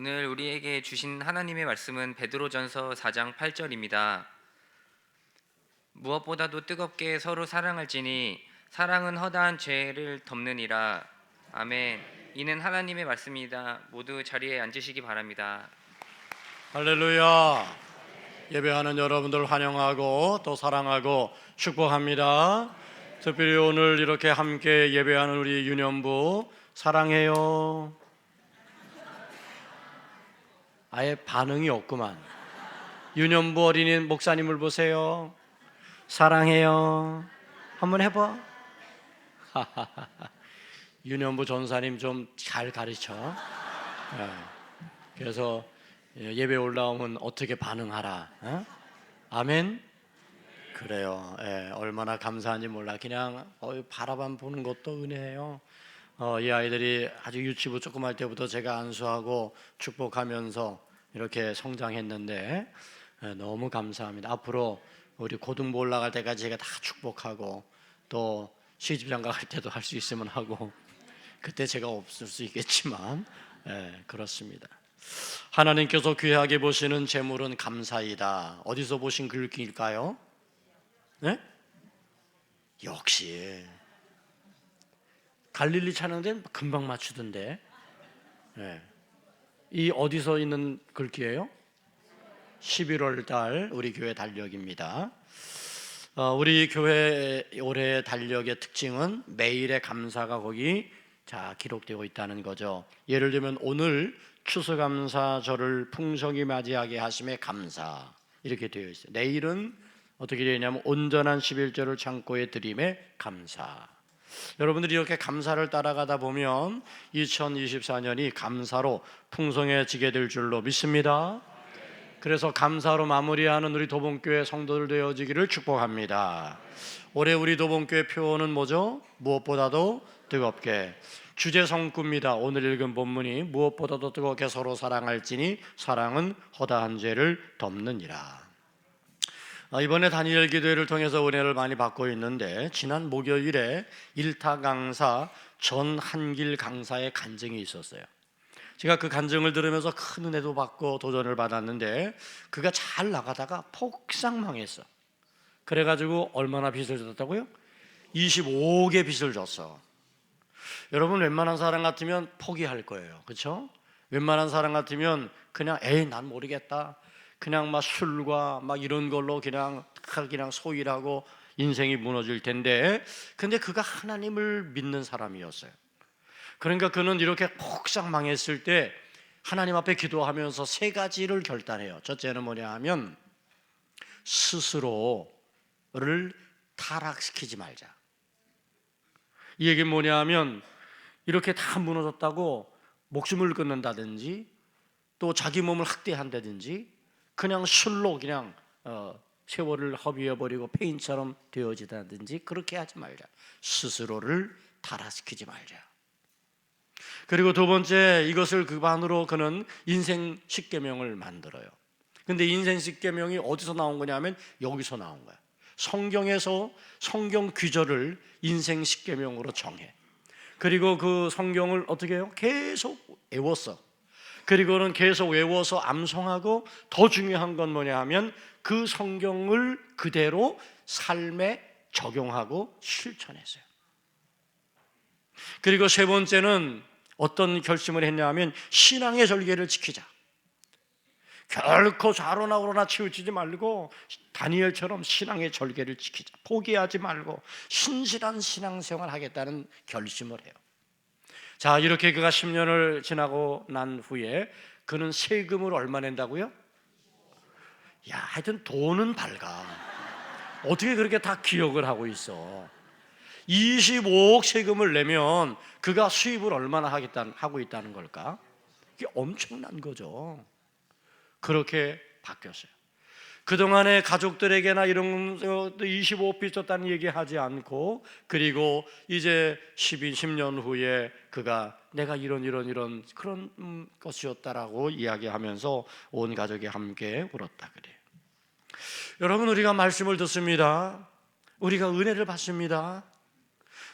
오늘 우리에게 주신 하나님의 말씀은 베드로전서 4장 8절입니다. 무엇보다도 뜨겁게 서로 사랑할지니 사랑은 허다한 죄를 덮느니라. 아멘. 이는 하나님의 말씀입니다. 모두 자리에 앉으시기 바랍니다. 할렐루야. 예배하는 여러분들 환영하고 또 사랑하고 축복합니다. 특별히 오늘 이렇게 함께 예배하는 우리 유년부 사랑해요. 아예 반응이 없구만. 유년부 어린이 목사님을 보세요. 사랑해요. 한번 해봐. 유년부 전사님 좀 잘 가르쳐. 예. 그래서 예배 올라오면 어떻게 반응하라. 어? 아멘. 그래요. 예, 얼마나 감사한지 몰라. 그냥 어, 바라만 보는 것도 은혜예요. 어, 이 아이들이 아주 유치부 조그만 때부터 제가 안수하고 축복하면서 이렇게 성장했는데 예, 너무 감사합니다. 앞으로 우리 고등부 올라갈 때까지 제가 다 축복하고 또 시집장 가 갈 때도 할 수 있으면 하고 그때 제가 없을 수 있겠지만 예, 그렇습니다. 하나님께서 귀하게 보시는 재물은 감사이다. 어디서 보신 글귀일까요? 네? 역시 갈릴리 찬양대는 금방 맞추던데. 네. 이 어디서 있는 글귀예요? 11월 달 우리 교회 달력입니다. 어, 우리 교회 올해 달력의 특징은 매일의 감사가 거기 자 기록되고 있다는 거죠. 예를 들면 오늘 추수감사절을 풍성히 맞이하게 하심에 감사 이렇게 되어 있어요. 내일은 어떻게 되냐면 온전한 11절을 창고에 드림에 감사. 여러분들이 이렇게 감사를 따라가다 보면 2024년이 감사로 풍성해지게 될 줄로 믿습니다. 그래서 감사로 마무리하는 우리 도봉교회 성도들 되어지기를 축복합니다. 올해 우리 도봉교회 표어는 뭐죠? 무엇보다도 뜨겁게 주제 성구입니다. 오늘 읽은 본문이 무엇보다도 뜨겁게 서로 사랑할지니 사랑은 허다한 죄를 덮느니라. 아, 이번에 다니엘 기도회를 통해서 은혜를 많이 받고 있는데 지난 목요일에 일타 강사 전 한길 강사의 간증이 있었어요. 제가 그 간증을 들으면서 큰 은혜도 받고 도전을 받았는데 그가 잘 나가다가 폭삭 망했어. 그래가지고 얼마나 빚을 졌다고요? 25억의 빚을 졌어. 여러분 웬만한 사람 같으면 포기할 거예요. 그렇죠? 웬만한 사람 같으면 그냥 에이 난 모르겠다. 그냥 막 술과 막 이런 걸로 그냥 그냥 소일하고 인생이 무너질 텐데 근데 그가 하나님을 믿는 사람이었어요. 그러니까 그는 이렇게 폭삭 망했을 때 하나님 앞에 기도하면서 세 가지를 결단해요. 첫째는 뭐냐 하면 스스로를 타락시키지 말자. 이 얘기는 뭐냐 하면 이렇게 다 무너졌다고 목숨을 끊는다든지 또 자기 몸을 학대한다든지 그냥 술로 그냥 어, 세월을 허비해 버리고 페인처럼 되어지다든지 그렇게 하지 말자. 스스로를 타락시키지 말자. 그리고 두 번째 이것을 기반으로 그는 인생 십계명을 만들어요. 근데 인생 십계명이 어디서 나온 거냐면 여기서 나온 거야. 성경에서 성경 귀절을 인생 십계명으로 정해. 그리고 그 성경을 어떻게 해요? 계속 외웠어. 그리고는 계속 외워서 암송하고 더 중요한 건 뭐냐 하면 그 성경을 그대로 삶에 적용하고 실천했어요. 그리고 세 번째는 어떤 결심을 했냐 하면 신앙의 절개를 지키자. 결코 좌로나 우로나 치우치지 말고 다니엘처럼 신앙의 절개를 지키자. 포기하지 말고 신실한 신앙생활 하겠다는 결심을 해요. 자, 이렇게 그가 10년을 지나고 난 후에 그는 세금을 얼마 낸다고요? 야, 하여튼 돈은 밝아. 어떻게 그렇게 다 기억을 하고 있어? 25억 세금을 내면 그가 수입을 얼마나 하겠다는 하고 있다는 걸까? 이게 엄청난 거죠. 그렇게 바뀌었어요. 그동안에 가족들에게나 이런 25억 빚졌다는 얘기 하지 않고 그리고 이제 12, 10년 후에 그가 내가 이런 이런 이런 그런 음, 것이었다라고 이야기하면서 온 가족이 함께 울었다 그래요. 여러분 우리가 말씀을 듣습니다. 우리가 은혜를 받습니다.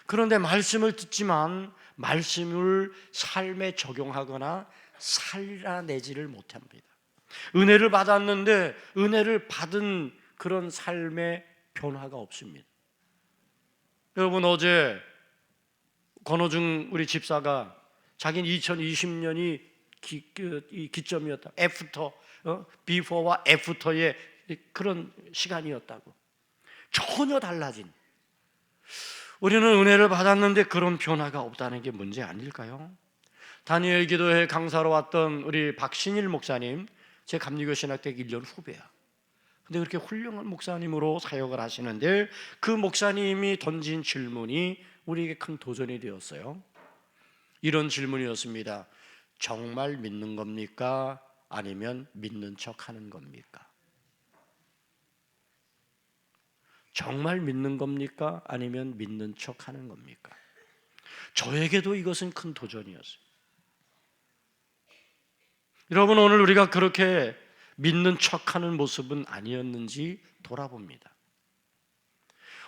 그런데 말씀을 듣지만 말씀을 삶에 적용하거나 살아내지를 못합니다. 은혜를 받았는데 은혜를 받은 그런 삶의 변화가 없습니다. 여러분 어제 권호중 우리 집사가 자기는 2020년이 기, 그, 이 기점이었다. 애프터, 어? 비포와 애프터의 그런 시간이었다고. 전혀 달라진. 우리는 은혜를 받았는데 그런 변화가 없다는 게 문제 아닐까요? 다니엘 기도회 강사로 왔던 우리 박신일 목사님, 제 감리교 신학대 1년 후배야. 근데 그렇게 훌륭한 목사님으로 사역을 하시는데 그 목사님이 던진 질문이 우리에게 큰 도전이 되었어요. 이런 질문이었습니다. 정말 믿는 겁니까? 아니면 믿는 척 하는 겁니까? 정말 믿는 겁니까? 아니면 믿는 척 하는 겁니까? 저에게도 이것은 큰 도전이었어요. 여러분, 오늘 우리가 그렇게 믿는 척 하는 모습은 아니었는지 돌아봅니다.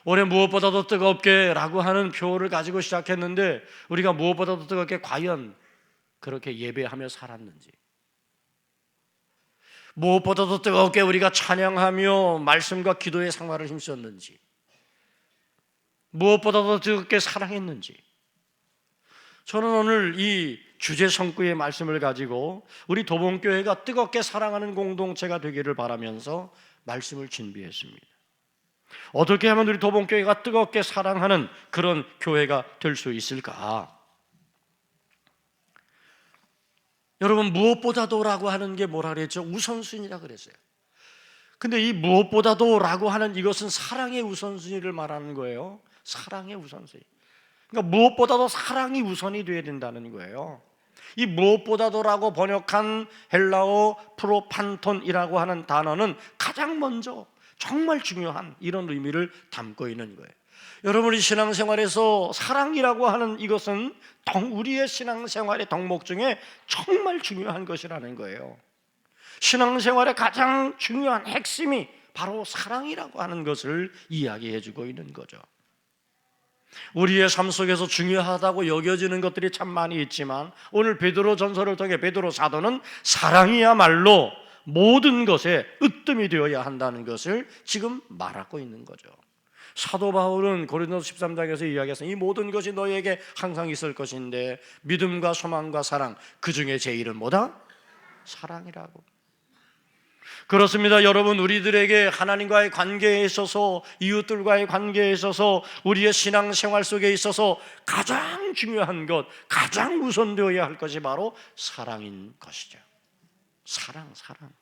올해 무엇보다도 뜨겁게 라고 하는 표를 가지고 시작했는데 우리가 무엇보다도 뜨겁게 과연 그렇게 예배하며 살았는지 무엇보다도 뜨겁게 우리가 찬양하며 말씀과 기도의 생활을 힘썼는지 무엇보다도 뜨겁게 사랑했는지 저는 오늘 이 주제 성구의 말씀을 가지고 우리 도봉교회가 뜨겁게 사랑하는 공동체가 되기를 바라면서 말씀을 준비했습니다. 어떻게 하면 우리 도봉교회가 뜨겁게 사랑하는 그런 교회가 될 수 있을까? 여러분 무엇보다도라고 하는 게 뭐라 그랬죠? 우선순위라 그랬어요. 근데 이 무엇보다도라고 하는 이것은 사랑의 우선순위를 말하는 거예요. 사랑의 우선순위. 그러니까 무엇보다도 사랑이 우선이 되어야 된다는 거예요. 이 무엇보다도라고 번역한 헬라어 프로판톤이라고 하는 단어는 가장 먼저 정말 중요한 이런 의미를 담고 있는 거예요. 여러분이 신앙생활에서 사랑이라고 하는 이것은 우리의 신앙생활의 덕목 중에 정말 중요한 것이라는 거예요. 신앙생활의 가장 중요한 핵심이 바로 사랑이라고 하는 것을 이야기해 주고 있는 거죠. 우리의 삶 속에서 중요하다고 여겨지는 것들이 참 많이 있지만 오늘 베드로 전설을 통해 베드로 사도는 사랑이야말로 모든 것에 으뜸이 되어야 한다는 것을 지금 말하고 있는 거죠. 사도 바울은 고린도서 13장에서 이야기해서 이 모든 것이 너에게 항상 있을 것인데 믿음과 소망과 사랑 그 중에 제일은 뭐다? 사랑이라고. 그렇습니다. 여러분 우리들에게 하나님과의 관계에 있어서 이웃들과의 관계에 있어서 우리의 신앙 생활 속에 있어서 가장 중요한 것, 가장 우선되어야 할 것이 바로 사랑인 것이죠. 사랑, 사랑.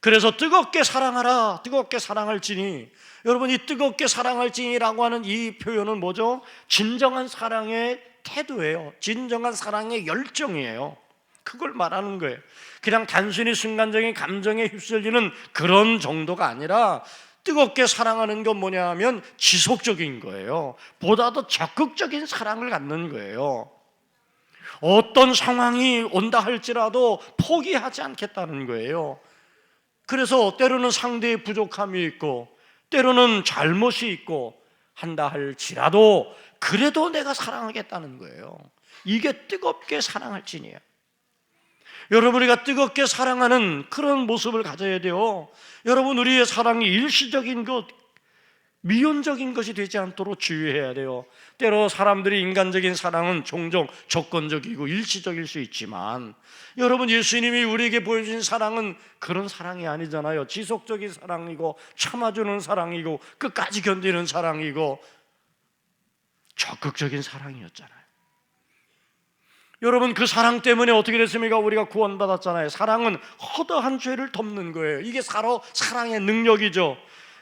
그래서 뜨겁게 사랑하라, 뜨겁게 사랑할지니 여러분 이 뜨겁게 사랑할지니라고 하는 이 표현은 뭐죠? 진정한 사랑의 태도예요. 진정한 사랑의 열정이에요. 그걸 말하는 거예요. 그냥 단순히 순간적인 감정에 휩쓸리는 그런 정도가 아니라 뜨겁게 사랑하는 건 뭐냐 하면 지속적인 거예요. 보다 더 적극적인 사랑을 갖는 거예요. 어떤 상황이 온다 할지라도 포기하지 않겠다는 거예요. 그래서 때로는 상대의 부족함이 있고 때로는 잘못이 있고 한다 할지라도 그래도 내가 사랑하겠다는 거예요. 이게 뜨겁게 사랑할지니야. 여러분 우리가 뜨겁게 사랑하는 그런 모습을 가져야 돼요. 여러분 우리의 사랑이 일시적인 것, 미온적인 것이 되지 않도록 주의해야 돼요. 때로 사람들이 인간적인 사랑은 종종 조건적이고 일시적일 수 있지만 여러분 예수님이 우리에게 보여준 사랑은 그런 사랑이 아니잖아요. 지속적인 사랑이고 참아주는 사랑이고 끝까지 견디는 사랑이고 적극적인 사랑이었잖아요. 여러분 그 사랑 때문에 어떻게 됐습니까? 우리가 구원받았잖아요. 사랑은 허다한 죄를 덮는 거예요. 이게 바로 사랑의 능력이죠.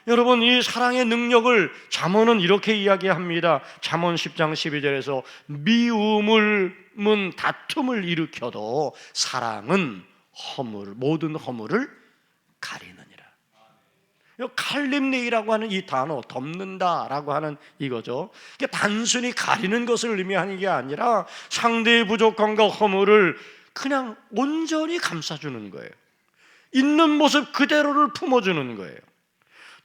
여러분 이 사랑의 능력을 잠언은 이렇게 이야기합니다. 잠언 10장 12절에서 미움은 다툼을 일으켜도 사랑은 허물 모든 허물을 가리느니라. 칼림네이라고 하는 이 단어 덮는다라고 하는 이거죠. 이게 단순히 가리는 것을 의미하는 게 아니라 상대의 부족함과 허물을 그냥 온전히 감싸주는 거예요. 있는 모습 그대로를 품어주는 거예요.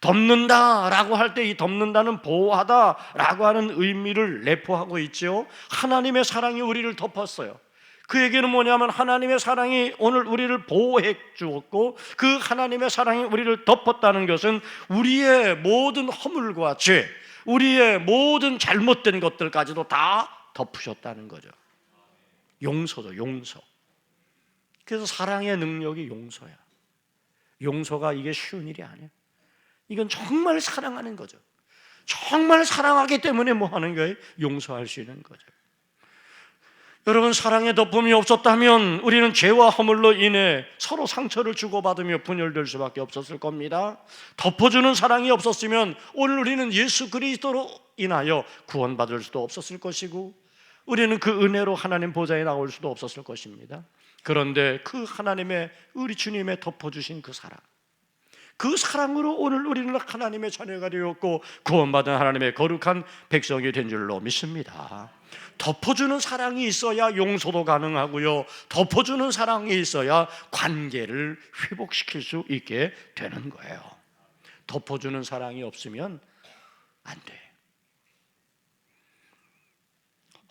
덮는다라고 할 때 이 덮는다는 보호하다라고 하는 의미를 내포하고 있죠. 하나님의 사랑이 우리를 덮었어요. 그 얘기는 뭐냐면 하나님의 사랑이 오늘 우리를 보호해 주었고 그 하나님의 사랑이 우리를 덮었다는 것은 우리의 모든 허물과 죄, 우리의 모든 잘못된 것들까지도 다 덮으셨다는 거죠. 용서죠, 용서. 그래서 사랑의 능력이 용서야. 용서가 이게 쉬운 일이 아니야. 이건 정말 사랑하는 거죠. 정말 사랑하기 때문에 뭐 하는 거예요? 용서할 수 있는 거죠. 여러분 사랑의 덮음이 없었다면 우리는 죄와 허물로 인해 서로 상처를 주고받으며 분열될 수밖에 없었을 겁니다. 덮어주는 사랑이 없었으면 오늘 우리는 예수 그리스도로 인하여 구원받을 수도 없었을 것이고 우리는 그 은혜로 하나님 보좌에 나올 수도 없었을 것입니다. 그런데 그 하나님의 우리 주님의 덮어주신 그 사랑 그 사랑으로 오늘 우리는 하나님의 자녀가 되었고 구원받은 하나님의 거룩한 백성이 된 줄로 믿습니다. 덮어주는 사랑이 있어야 용서도 가능하고요. 덮어주는 사랑이 있어야 관계를 회복시킬 수 있게 되는 거예요. 덮어주는 사랑이 없으면 안 돼.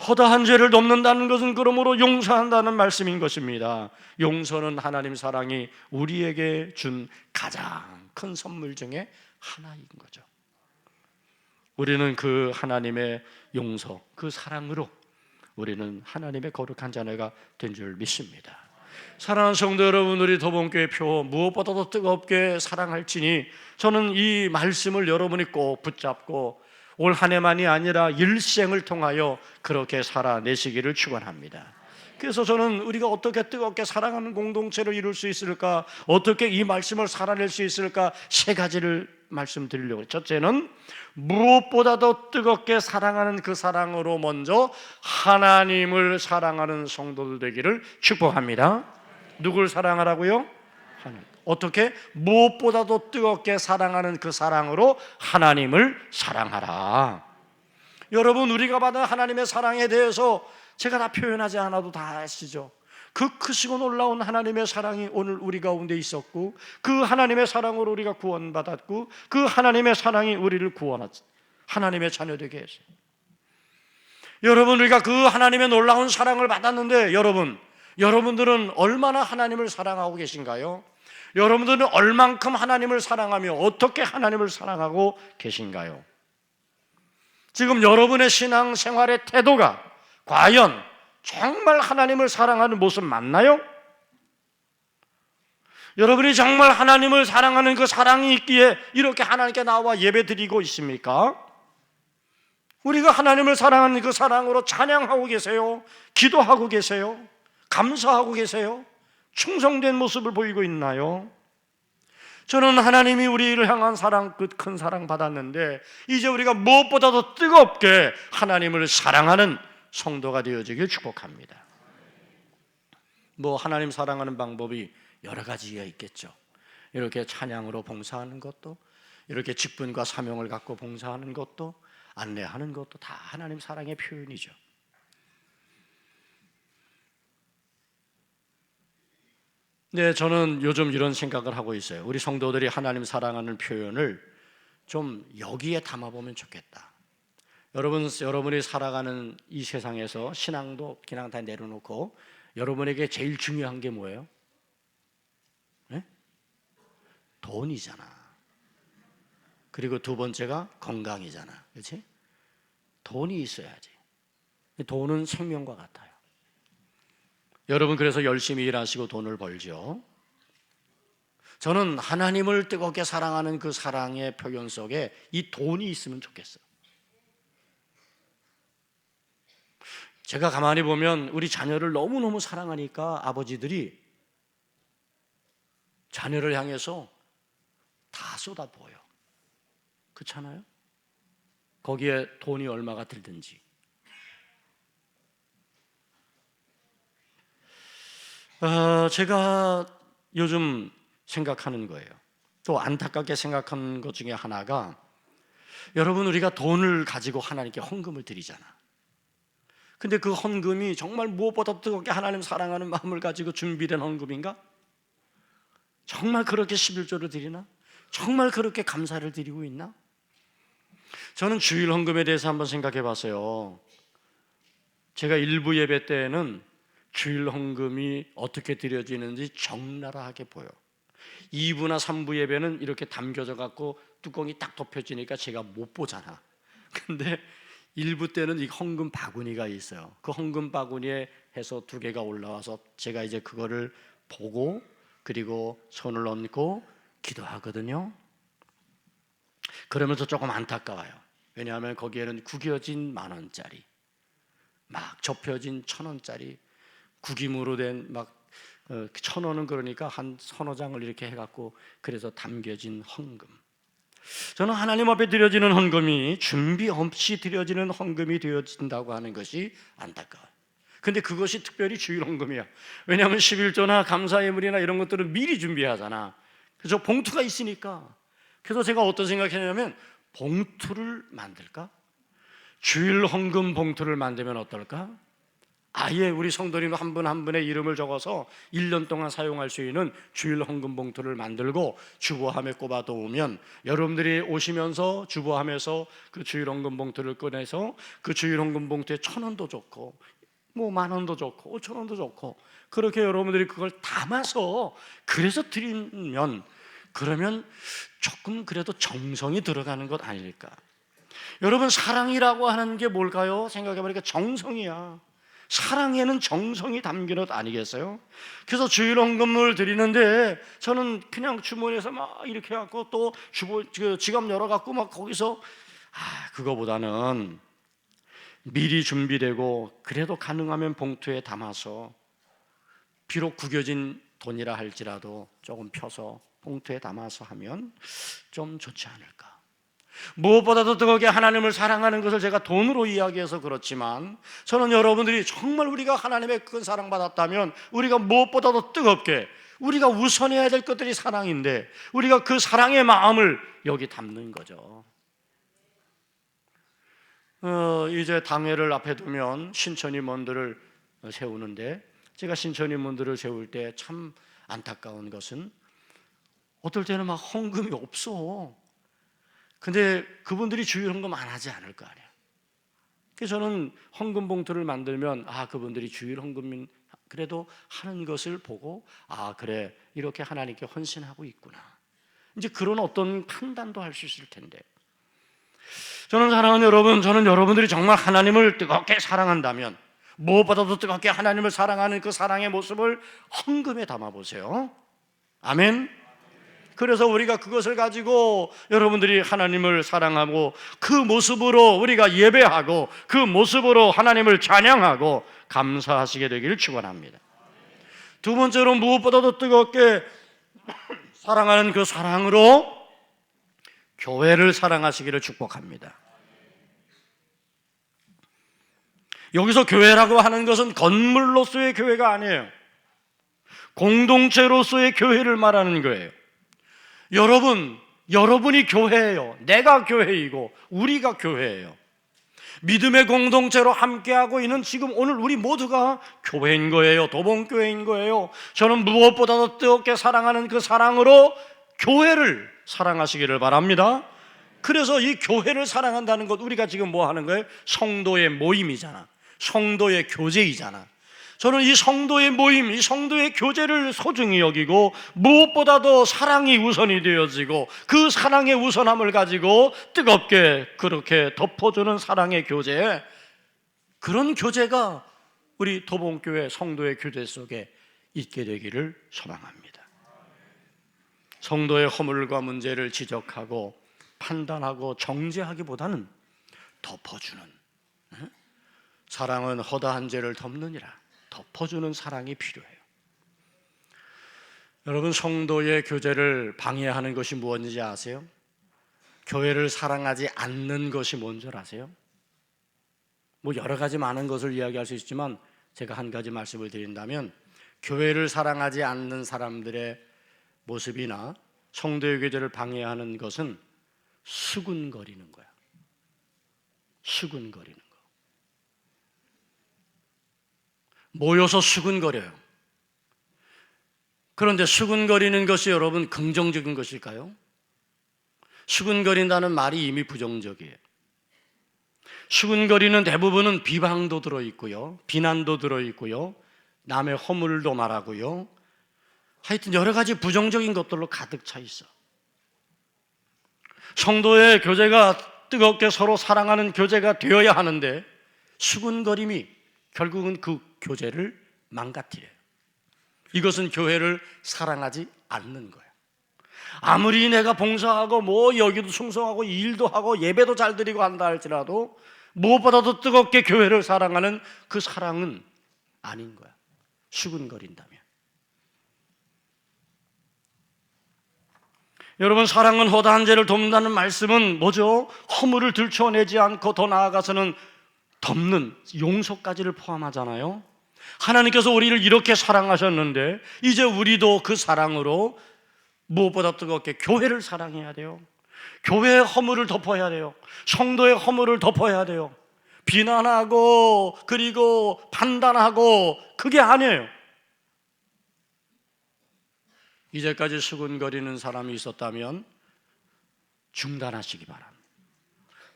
허다한 죄를 덮는다는 것은 그러므로 용서한다는 말씀인 것입니다. 용서는 하나님 사랑이 우리에게 준 가장 큰 선물 중에 하나인 거죠. 우리는 그 하나님의 용서, 그 사랑으로 우리는 하나님의 거룩한 자녀가 된 줄 믿습니다. 사랑하는 성도 여러분, 우리 도봉교회 표 무엇보다도 뜨겁게 사랑할지니 저는 이 말씀을 여러분이 꼭 붙잡고 올 한 해만이 아니라 일생을 통하여 그렇게 살아내시기를 축원합니다. 그래서 저는 우리가 어떻게 뜨겁게 사랑하는 공동체를 이룰 수 있을까? 어떻게 이 말씀을 살아낼 수 있을까? 세 가지를 말씀드리려고. 첫째는 무엇보다도 뜨겁게 사랑하는 그 사랑으로 먼저 하나님을 사랑하는 성도들 되기를 축복합니다. 누굴 사랑하라고요? 하나님. 어떻게 무엇보다도 뜨겁게 사랑하는 그 사랑으로 하나님을 사랑하라. 여러분 우리가 받은 하나님의 사랑에 대해서 제가 다 표현하지 않아도 다 아시죠? 그 크시고 놀라운 하나님의 사랑이 오늘 우리 가운데 있었고 그 하나님의 사랑으로 우리가 구원받았고 그 하나님의 사랑이 우리를 구원하지 하나님의 자녀 되게 했어요. 여러분 우리가 그 하나님의 놀라운 사랑을 받았는데 여러분 여러분들은 얼마나 하나님을 사랑하고 계신가요? 여러분들은 얼만큼 하나님을 사랑하며 어떻게 하나님을 사랑하고 계신가요? 지금 여러분의 신앙 생활의 태도가 과연 정말 하나님을 사랑하는 모습 맞나요? 여러분이 정말 하나님을 사랑하는 그 사랑이 있기에 이렇게 하나님께 나와 예배 드리고 있습니까? 우리가 하나님을 사랑하는 그 사랑으로 찬양하고 계세요? 기도하고 계세요? 감사하고 계세요? 충성된 모습을 보이고 있나요? 저는 하나님이 우리를 향한 사랑, 그 큰 사랑 받았는데 이제 우리가 무엇보다도 뜨겁게 하나님을 사랑하는 성도가 되어지길 축복합니다. 뭐 하나님 사랑하는 방법이 여러 가지가 있겠죠. 이렇게 찬양으로 봉사하는 것도, 이렇게 직분과 사명을 갖고 봉사하는 것도, 안내하는 것도 다 하나님 사랑의 표현이죠. 네, 저는 요즘 이런 생각을 하고 있어요. 우리 성도들이 하나님 사랑하는 표현을 좀 여기에 담아보면 좋겠다. 여러분, 여러분이 살아가는 이 세상에서 신앙도 그냥 다 내려놓고 여러분에게 제일 중요한 게 뭐예요? 네? 돈이잖아. 그리고 두 번째가 건강이잖아. 그렇지? 돈이 있어야지. 돈은 생명과 같아요. 여러분 그래서 열심히 일하시고 돈을 벌죠. 저는 하나님을 뜨겁게 사랑하는 그 사랑의 표현 속에 이 돈이 있으면 좋겠어요. 제가 가만히 보면 우리 자녀를 너무너무 사랑하니까 아버지들이 자녀를 향해서 다 쏟아부어요. 그렇잖아요? 거기에 돈이 얼마가 들든지. 어, 제가 요즘 생각하는 거예요. 또 안타깝게 생각하는 것 중에 하나가 여러분 우리가 돈을 가지고 하나님께 헌금을 드리잖아. 근데 그 헌금이 정말 무엇보다 뜨겁게 하나님 사랑하는 마음을 가지고 준비된 헌금인가? 정말 그렇게 11조를 드리나? 정말 그렇게 감사를 드리고 있나? 저는 주일 헌금에 대해서 한번 생각해 봤어요. 제가 일부 예배 때는 주일 헌금이 어떻게 드려지는지 적나라하게 보여. 2부나 3부 예배는 이렇게 담겨져 갖고 뚜껑이 딱 덮여지니까 제가 못 보잖아. 근데 1부 때는 이 헌금 바구니가 있어요. 그 헌금 바구니에 해서 두 개가 올라와서 제가 이제 그거를 보고 그리고 손을 얹고 기도하거든요. 그러면서 조금 안타까워요. 왜냐하면 거기에는 구겨진 만 원짜리, 막 접혀진 천 원짜리, 구김으로 된막 어, 천 원은 그러니까 한 서너 장을 이렇게 해갖고 그래서 담겨진 헌금. 저는 하나님 앞에 드려지는 헌금이 준비 없이 드려지는 헌금이 되어진다고 하는 것이 안타까워요. 근데 그것이 특별히 주일 헌금이야. 왜냐하면 11조나 감사 예물이나 이런 것들은 미리 준비하잖아. 그래서 봉투가 있으니까. 그래서 제가 어떤 생각했냐면 봉투를 만들까? 주일 헌금 봉투를 만들면 어떨까? 아예 우리 성도님 한분한 분의 이름을 적어서 1년 동안 사용할 수 있는 주일 헌금 봉투를 만들고 주보함에 꼽아 놓으면 여러분들이 오시면서 주보함에서 그 주일 헌금 봉투를 꺼내서 그 주일 헌금 봉투에 천 원도 좋고 뭐 만 원도 좋고 오천 원도 좋고 그렇게 여러분들이 그걸 담아서 그래서 드리면 그러면 조금 그래도 정성이 들어가는 것 아닐까? 여러분 사랑이라고 하는 게 뭘까요? 생각해 보니까 정성이야. 사랑에는 정성이 담긴 것 아니겠어요? 그래서 주일 헌금을 드리는데 저는 그냥 주머니에서 막 이렇게 갖고 또 주보 그 지갑 열어 갖고 막 거기서 아 그거보다는 미리 준비되고 그래도 가능하면 봉투에 담아서 비록 구겨진 돈이라 할지라도 조금 펴서 봉투에 담아서 하면 좀 좋지 않을까? 무엇보다도 뜨겁게 하나님을 사랑하는 것을 제가 돈으로 이야기해서 그렇지만 저는 여러분들이 정말 우리가 하나님의 큰 사랑 받았다면 우리가 무엇보다도 뜨겁게 우리가 우선해야 될 것들이 사랑인데 우리가 그 사랑의 마음을 여기 담는 거죠. 어, 이제 당회를 앞에 두면 신천이 문들을 세우는데 제가 신천이 문들을 세울 때 참 안타까운 것은 어떨 때는 막 헌금이 없어. 근데 그분들이 주일 헌금 안 하지 않을 거 아니야. 그래서 저는 헌금 봉투를 만들면 아 그분들이 주일 헌금 그래도 하는 것을 보고 아 그래 이렇게 하나님께 헌신하고 있구나. 이제 그런 어떤 판단도 할 수 있을 텐데. 저는 사랑하는 여러분, 저는 여러분들이 정말 하나님을 뜨겁게 사랑한다면 무엇보다도 뜨겁게 하나님을 사랑하는 그 사랑의 모습을 헌금에 담아 보세요. 아멘. 그래서 우리가 그것을 가지고 여러분들이 하나님을 사랑하고 그 모습으로 우리가 예배하고 그 모습으로 하나님을 찬양하고 감사하시게 되기를 축원합니다. 두 번째로 무엇보다도 뜨겁게 사랑하는 그 사랑으로 교회를 사랑하시기를 축복합니다. 여기서 교회라고 하는 것은 건물로서의 교회가 아니에요. 공동체로서의 교회를 말하는 거예요. 여러분, 여러분이 교회예요. 내가 교회이고 우리가 교회예요. 믿음의 공동체로 함께하고 있는 지금 오늘 우리 모두가 교회인 거예요. 도봉교회인 거예요. 저는 무엇보다도 뜨겁게 사랑하는 그 사랑으로 교회를 사랑하시기를 바랍니다. 그래서 이 교회를 사랑한다는 것 우리가 지금 뭐 하는 거예요? 성도의 모임이잖아. 성도의 교제이잖아. 저는 이 성도의 모임, 이 성도의 교제를 소중히 여기고 무엇보다도 사랑이 우선이 되어지고 그 사랑의 우선함을 가지고 뜨겁게 그렇게 덮어주는 사랑의 교제 그런 교제가 우리 도봉교회 성도의 교제 속에 있게 되기를 소망합니다. 성도의 허물과 문제를 지적하고 판단하고 정죄하기보다는 덮어주는 사랑은 허다한 죄를 덮느니라. 덮어주는 사랑이 필요해요. 여러분 성도의 교제를 방해하는 것이 무엇인지 아세요? 교회를 사랑하지 않는 것이 뭔지 아세요? 뭐 여러 가지 많은 것을 이야기할 수 있지만 제가 한 가지 말씀을 드린다면 교회를 사랑하지 않는 사람들의 모습이나 성도의 교제를 방해하는 것은 수군거리는 거야. 수군거리는 거. 모여서 수군거려요. 그런데 수군거리는 것이 여러분 긍정적인 것일까요? 수군거린다는 말이 이미 부정적이에요. 수군거리는 대부분은 비방도 들어 있고요. 비난도 들어 있고요. 남의 허물도 말하고요. 하여튼 여러 가지 부정적인 것들로 가득 차 있어. 성도의 교제가 뜨겁게 서로 사랑하는 교제가 되어야 하는데 수군거림이 결국은 그 교제를 망가뜨려요. 이것은 교회를 사랑하지 않는 거예요. 아무리 내가 봉사하고 뭐 여기도 충성하고 일도 하고 예배도 잘 드리고 한다 할지라도 무엇보다도 뜨겁게 교회를 사랑하는 그 사랑은 아닌 거야. 수군거린다면. 여러분 사랑은 허다한 죄를 돕는다는 말씀은 뭐죠? 허물을 들춰내지 않고 더 나아가서는 덮는 용서까지를 포함하잖아요. 하나님께서 우리를 이렇게 사랑하셨는데 이제 우리도 그 사랑으로 무엇보다 뜨겁게 교회를 사랑해야 돼요. 교회의 허물을 덮어야 돼요. 성도의 허물을 덮어야 돼요. 비난하고 그리고 판단하고 그게 아니에요. 이제까지 수군거리는 사람이 있었다면 중단하시기 바랍니다.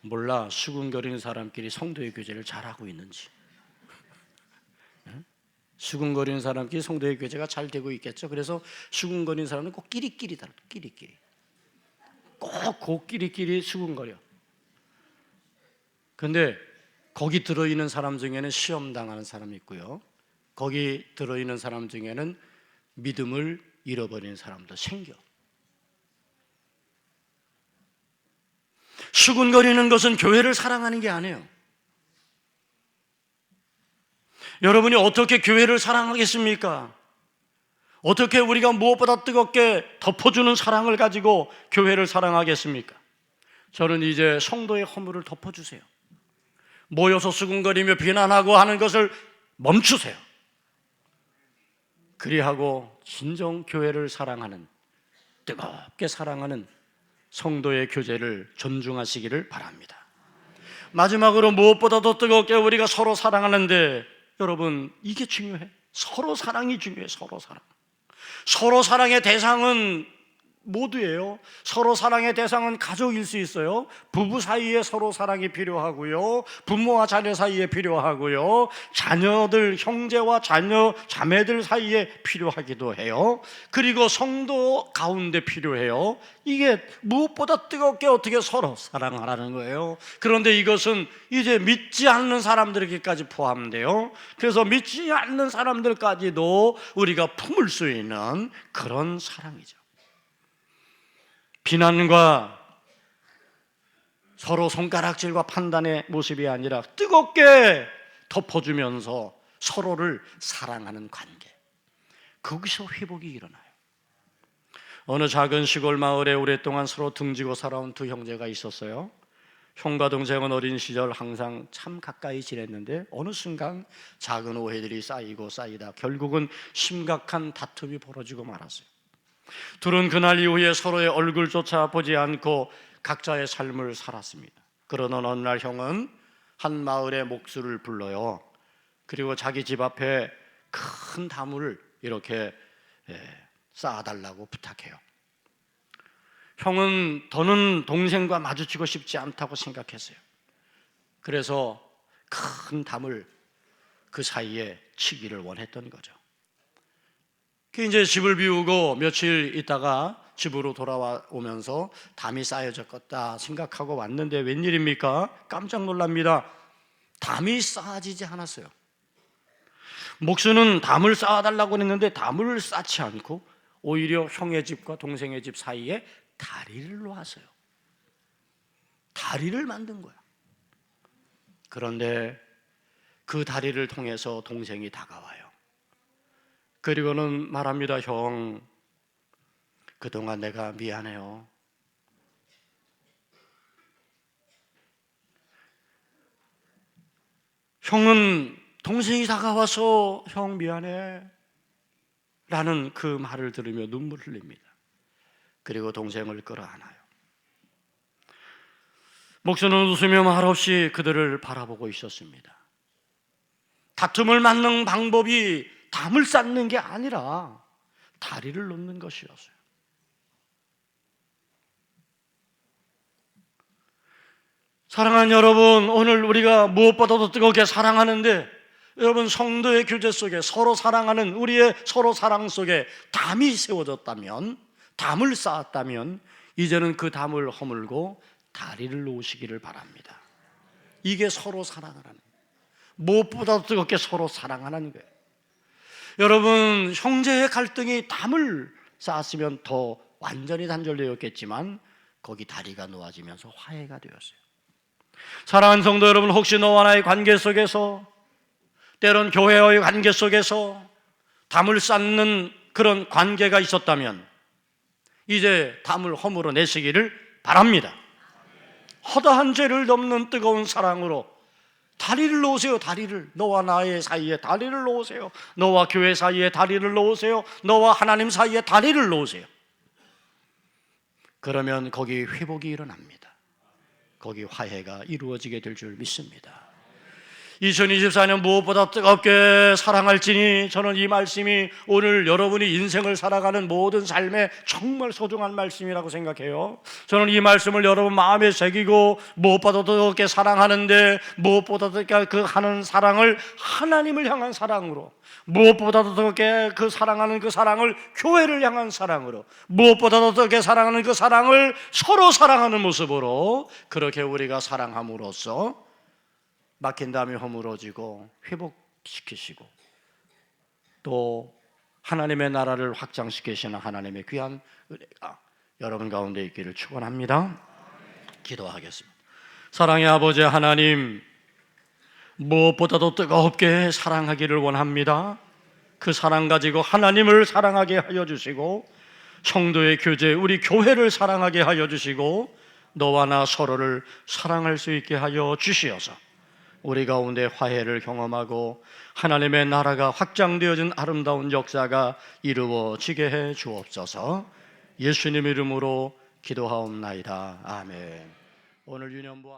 몰라 수군거리는 사람끼리 성도의 교제를 잘하고 있는지. 응? 수군거리는 사람끼리 성도의 교제가 잘 되고 있겠죠. 그래서 수군거리는 사람은 꼭 끼리끼리다. 끼리끼리. 꼭 그 끼리끼리 수군거려. 근데 거기 들어있는 사람 중에는 시험 당하는 사람이 있고요. 거기 들어있는 사람 중에는 믿음을 잃어버리는 사람도 생겨. 수군거리는 것은 교회를 사랑하는 게 아니에요. 여러분이 어떻게 교회를 사랑하겠습니까? 어떻게 우리가 무엇보다 뜨겁게 덮어주는 사랑을 가지고 교회를 사랑하겠습니까? 저는 이제 성도의 허물을 덮어주세요. 모여서 수군거리며 비난하고 하는 것을 멈추세요. 그리하고 진정 교회를 사랑하는 뜨겁게 사랑하는 성도의 교제를 존중하시기를 바랍니다. 마지막으로 무엇보다도 뜨겁게 우리가 서로 사랑하는데 여러분 이게 중요해. 서로 사랑이 중요해. 서로 사랑. 서로 사랑의 대상은 모두예요. 서로 사랑의 대상은 가족일 수 있어요. 부부 사이에 서로 사랑이 필요하고요. 부모와 자녀 사이에 필요하고요. 자녀들, 형제와 자녀, 자매들 사이에 필요하기도 해요. 그리고 성도 가운데 필요해요. 이게 무엇보다 뜨겁게 어떻게 서로 사랑하라는 거예요. 그런데 이것은 이제 믿지 않는 사람들에게까지 포함돼요. 그래서 믿지 않는 사람들까지도 우리가 품을 수 있는 그런 사랑이죠. 비난과 서로 손가락질과 판단의 모습이 아니라 뜨겁게 덮어주면서 서로를 사랑하는 관계. 거기서 회복이 일어나요. 어느 작은 시골 마을에 오랫동안 서로 등지고 살아온 두 형제가 있었어요. 형과 동생은 어린 시절 항상 참 가까이 지냈는데 어느 순간 작은 오해들이 쌓이고 쌓이다 결국은 심각한 다툼이 벌어지고 말았어요. 둘은 그날 이후에 서로의 얼굴조차 보지 않고 각자의 삶을 살았습니다. 그러던 어느 날 형은 한 마을의 목수를 불러요. 그리고 자기 집 앞에 큰 다물을 이렇게 예, 쌓아달라고 부탁해요. 형은 더는 동생과 마주치고 싶지 않다고 생각했어요. 그래서 큰 담을 그 사이에 치기를 원했던 거죠. 그 이제 집을 비우고 며칠 있다가 집으로 돌아오면서 담이 쌓여졌겠다 생각하고 왔는데 웬일입니까? 깜짝 놀랍니다. 담이 쌓아지지 않았어요. 목수는 담을 쌓아달라고 했는데 담을 쌓지 않고 오히려 형의 집과 동생의 집 사이에 다리를 놓았어요. 다리를 만든 거야. 그런데 그 다리를 통해서 동생이 다가와요. 그리고는 말합니다, 형. 그동안 내가 미안해요. 형은 동생이 다가와서 형 미안해. 라는 그 말을 들으며 눈물 흘립니다. 그리고 동생을 끌어안아요. 목수는 웃으며 말없이 그들을 바라보고 있었습니다. 다툼을 막는 방법이 담을 쌓는 게 아니라 다리를 놓는 것이었어요. 사랑하는 여러분, 오늘 우리가 무엇보다도 뜨겁게 사랑하는데 여러분 성도의 교제 속에 서로 사랑하는 우리의 서로 사랑 속에 담이 세워졌다면 담을 쌓았다면 이제는 그 담을 허물고 다리를 놓으시기를 바랍니다. 이게 서로 사랑하는 거예요. 무엇보다 뜨겁게 서로 사랑하는 거예요. 여러분 형제의 갈등이 담을 쌓았으면 더 완전히 단절되었겠지만 거기 다리가 놓아지면서 화해가 되었어요. 사랑하는 성도 여러분 혹시 너와 나의 관계 속에서 때론 교회와의 관계 속에서 담을 쌓는 그런 관계가 있었다면 이제 담을 허물어 내시기를 바랍니다. 허다한 죄를 넘는 뜨거운 사랑으로 다리를 놓으세요. 다리를 너와 나의 사이에 다리를 놓으세요. 너와 교회 사이에 다리를 놓으세요. 너와 하나님 사이에 다리를 놓으세요. 그러면 거기 회복이 일어납니다. 거기 화해가 이루어지게 될 줄 믿습니다. 2024년 무엇보다 뜨겁게 사랑할지니 저는 이 말씀이 오늘 여러분이 인생을 살아가는 모든 삶에 정말 소중한 말씀이라고 생각해요. 저는 이 말씀을 여러분 마음에 새기고 무엇보다 뜨겁게 사랑하는데 무엇보다 뜨겁게 그 하는 사랑을 하나님을 향한 사랑으로 무엇보다 더 뜨겁게 그 사랑하는 그 사랑을 교회를 향한 사랑으로 무엇보다 더 뜨겁게 사랑하는 그 사랑을 서로 사랑하는 모습으로 그렇게 우리가 사랑함으로써 막힌 담이 허물어지고 회복시키시고 또 하나님의 나라를 확장시키시는 하나님의 귀한 은혜가 여러분 가운데 있기를 축원합니다. 기도하겠습니다. 사랑의 아버지 하나님 무엇보다도 뜨겁게 사랑하기를 원합니다. 그 사랑 가지고 하나님을 사랑하게 하여 주시고 성도의 교제 우리 교회를 사랑하게 하여 주시고 너와 나 서로를 사랑할 수 있게 하여 주시어서 우리 가운데 화해를 경험하고 하나님의 나라가 확장되어진 아름다운 역사가 이루어지게 해 주옵소서. 예수님 이름으로 기도하옵나이다. 아멘. 오늘 유년부